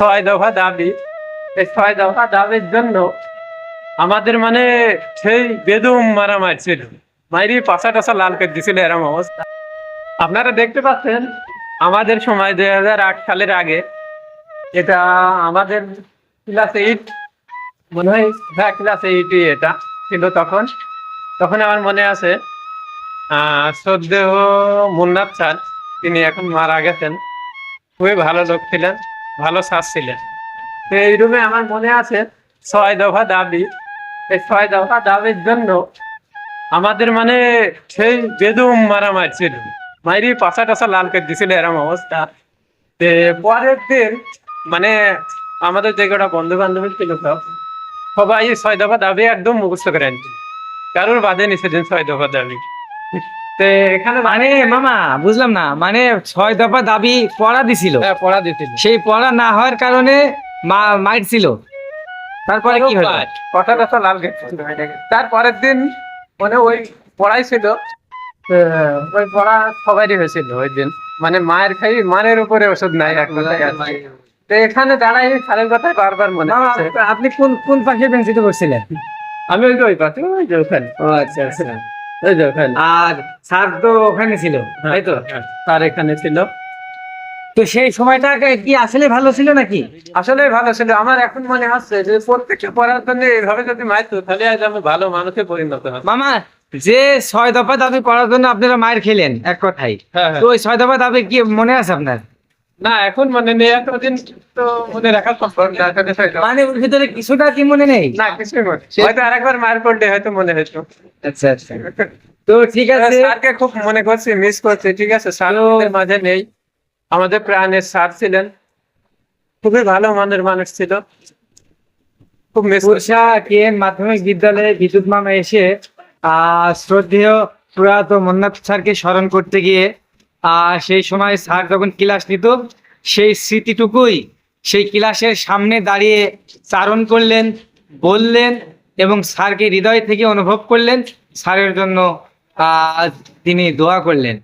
ছয় দফা দাবি। এই ছয় দফা দাবির জন্য আমাদের মানে সেই বেদম মারা মারছিল মাইরি পাশা টাসা লাল করে দিছিল এরম অবস্থা। আপনারা দেখতে পাচ্ছেন, আমাদের সময় দুই হাজার আট সালের আগে এটা আমাদের ক্লাস এইট মনে হয় হ্যাঁ ক্লাস এইটই এটা কিন্তু তখন। তখন আমার মনে আছে শ্রদ্ধেয় মুন্নাথ স্যার, তিনি এখন মারা গেছেন। খুবই ভালো লোক ছিলেন। ভালো স্যার ছিলেন। তো এই রুমে আমার মনে আছে ছয় দফা দাবি। এই ছয় দফা দাবির জন্য আমাদের মানে সেই বেদম মারা মারছিল মাইরি পাশা টাসা লাল করে দিছিল এরম অবস্থা। তে পরের দিন মানে আমাদের যে কটা বন্ধু বান্ধবী ছিল সব, সবাই ছয় দফা দাবি একদম মুখস্থ করে আনছে কারোর বাদে নিছে ছয় দফা দাবি। তে এখানে মানে মামা বুঝলাম না মানে ছয় দফা দাবি পড়া দিছিল। হ্যাঁ, পড়া দিছিল। সেই পড়া না হওয়ার কারণে মা মাইট ছিল। তারপরে কি হলো? কথা লাল তারপরের দিন মানে ওই পড়াই ছিল। ওই পড়া সবারই হয়েছিল ওই দিন। মানে মায়ের খাই মানের উপরে ওষুধ নাই এক তো এখানে দাঁড়াই স্যারের কথাই বারবার মনে হচ্ছে। আপনি কোন কোন পাশে বেঞ্চিতে বসছিলেন? আমি ওই ওই পাশে ওই যে ওখানে। ও আচ্ছা আচ্ছা। আর স্যার তো ওখানে ছিল তাই তো? হ্যাঁ, তার এখানে ছিল। তো সেই সময়টা কি আসলে ভালো ছিল নাকি? আসলে ভালো ছিল। আমার এখন মনে হচ্ছে যে প্রত্যেকটা পড়ার জন্য যদি মাইতো তাহলে আজ আমি ভালো মানুষে পরিণত হতাম মামা যে ছয় দফা দাবি পড়ার জন্য আপনারা মায়ের খেলেন এক কথাই হ্যাঁ হ্যাঁ। তো ওই ছয় দফা দাবি কি মনে আছে আপনার? না এখন মানে নেই এতদিন তো মনে রাখার সম্ভব না মানে ওর ভিতরে কিছুটা কি মনে নেই? না মনে হয়তো আরেকবার মার করলে হয়তো মনে হতো আচ্ছা আচ্ছা। তো ঠিক আছে। স্যারকে খুব মনে করছি মিস করছি ঠিক আছে? স্যার আমাদের মাঝে নেই। আমাদের প্রাণের স্যার ছিলেন। খুবই ভালো মানের মানুষ ছিল। খুব মিস পুরসা কেন মাধ্যমিক বিদ্যালয়ে বিদ্যুৎ মামা এসে আহ শ্রদ্ধেয় প্রয়াত মন্নাথ স্যারকে স্মরণ করতে গিয়ে সেই সময় স্যার যখন ক্লাস নিত, সেই স্মৃতিটুকুই সেই ক্লাসের সামনে দাঁড়িয়ে চারণ করলেন, বললেন এবং স্যারকে হৃদয় থেকে অনুভব করলেন। স্যারের জন্য তিনি দোয়া করলেন।